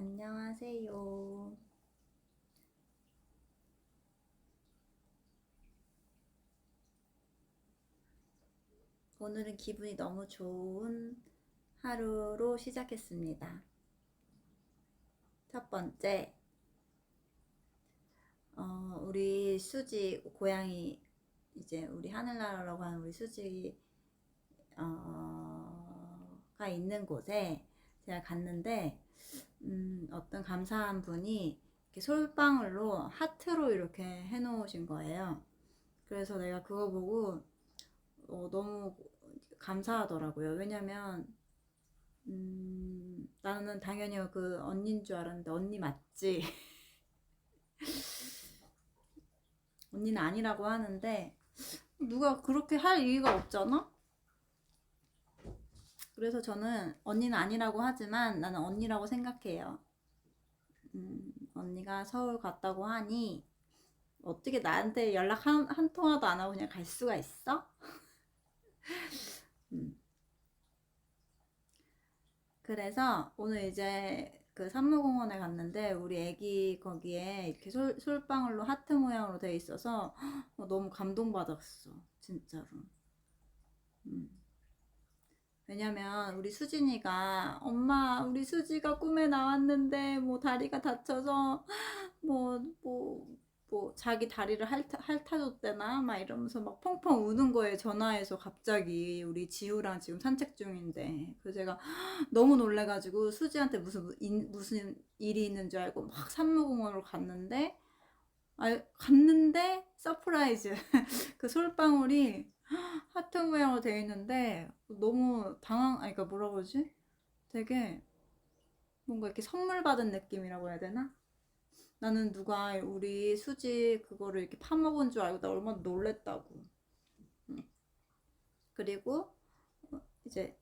안녕하세요. 오늘은 기분이 너무 좋은 하루로 시작했습니다. 첫 번째, 어, 우리 수지 고양이 이제 우리 하늘나라라고 하는 우리 수지 어, 가 있는 곳에 제가 갔는데 음, 어떤 감사한 분이 이렇게 솔방울로 하트로 이렇게 해놓으신 거예요. 그래서 내가 그거 보고 어, 너무 감사하더라고요. 왜냐면 음, 나는 당연히 그 언니인 줄 알았는데 언니 맞지? 언니는 아니라고 하는데 누가 그렇게 할 이유가 없잖아? 그래서 저는 언니는 아니라고 하지만 나는 언니라고 생각해요. 음, 언니가 서울 갔다고 하니 어떻게 나한테 연락 한, 한 통화도 안 하고 그냥 갈 수가 있어? 음. 그래서 오늘 이제 그 산무공원에 갔는데 우리 애기 거기에 이렇게 솔, 솔방울로 하트 모양으로 돼 있어서 어, 너무 감동받았어. 진짜로. 음. 왜냐면 우리 수진이가 엄마 우리 수지가 꿈에 나왔는데 뭐 다리가 다쳐서 뭐뭐 뭐 자기 다리를 핥아, 핥아줬대나? 막 이러면서 막 펑펑 우는 거에 전화해서 갑자기. 우리 지우랑 지금 산책 중인데. 그래서 제가 너무 놀래가지고 수지한테 무슨 인- 무슨 일이 있는 줄 알고 막 산무공원으로 갔는데 아 갔는데 서프라이즈. 그 솔방울이 하트 모양으로 되어 있는데 너무 당황 아니 그러니까 뭐라 그러지? 되게 뭔가 이렇게 선물 받은 느낌이라고 해야 되나? 나는 누가 우리 수지 그거를 이렇게 파먹은 줄 알고 나 얼마나 놀랬다고. 응. 그리고 어, 이제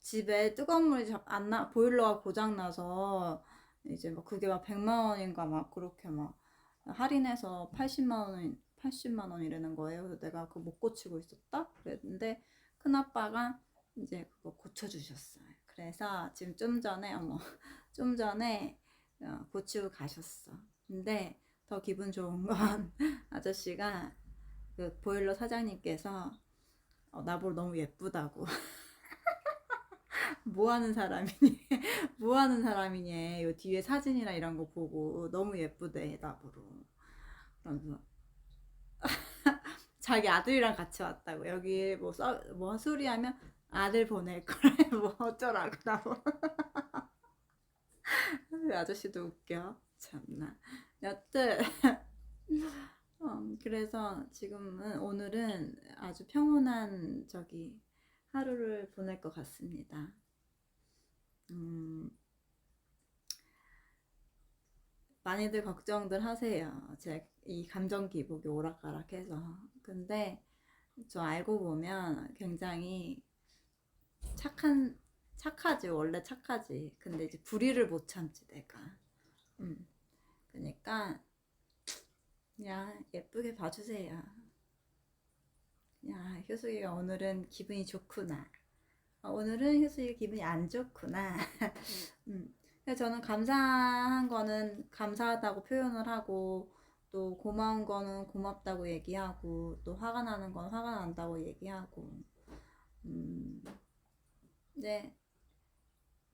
집에 뜨거운 물이 자- 안 나, 보일러가 고장 나서 이제 막 그게 막 100만 원인가 막 그렇게 막 할인해서 80만 원, 80만 원이라는 거예요. 그래서 내가 그거 못 고치고 있었다? 그랬는데 큰아빠가 이제 그거 고쳐주셨어요. 그래서 지금 좀 전에, 어머, 좀 전에 어, 고치고 가셨어. 근데 더 기분 좋은 건 아저씨가 그 보일러 사장님께서 어, 나보고 너무 예쁘다고. 뭐 하는 사람이니? 뭐 하는 사람이니? 요 뒤에 사진이나 이런 거 보고 너무 예쁘대, 나보러. 그러면서 자기 아들이랑 같이 왔다고. 여기 뭐, 써, 뭐 수리하면 아들 보낼 거래. 뭐 어쩌라고, 나보고. 그 아저씨도 웃겨. 참나. 여튼, 어, 그래서 지금은, 오늘은 아주 평온한 저기 하루를 보낼 것 같습니다. 음, 많이들 걱정들 하세요. 제 이 감정 기복이 오락가락해서. 근데 저 알고 보면 굉장히 착한, 착하지. 원래 착하지. 근데 이제 불의를 못 참지, 내가. 음. 그러니까, 그냥 예쁘게 봐주세요. 야, 효숙이가 오늘은 기분이 좋구나. 어, 오늘은 효숙이가 기분이 안 좋구나. 음. 그래서 저는 감사한 거는 감사하다고 표현을 하고, 또 고마운 거는 고맙다고 얘기하고, 또 화가 나는 건 화가 난다고 얘기하고, 음, 이제,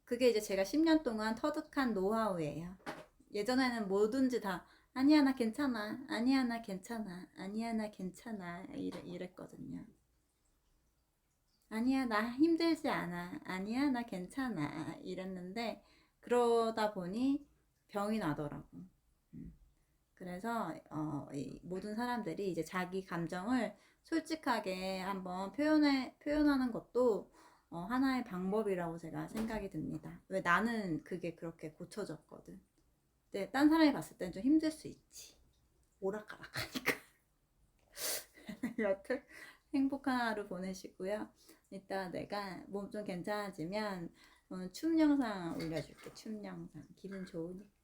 그게 이제 제가 10년 동안 터득한 노하우예요. 예전에는 뭐든지 다, 아니야, 나 괜찮아. 아니야, 나 괜찮아. 아니야, 나 괜찮아. 이래, 이랬거든요. 아니야, 나 힘들지 않아. 아니야, 나 괜찮아. 이랬는데, 그러다 보니 병이 나더라고. 음. 그래서, 어, 이 모든 사람들이 이제 자기 감정을 솔직하게 한번 표현해, 표현하는 것도 어, 하나의 방법이라고 제가 생각이 듭니다. 왜 나는 그게 그렇게 고쳐졌거든. 근데 딴 사람이 봤을 땐 좀 힘들 수 있지. 오락가락하니까. 여튼 행복한 하루 보내시고요. 이따 내가 몸 좀 괜찮아지면 춤 영상 올려줄게. 춤 영상. 기분 좋으니까.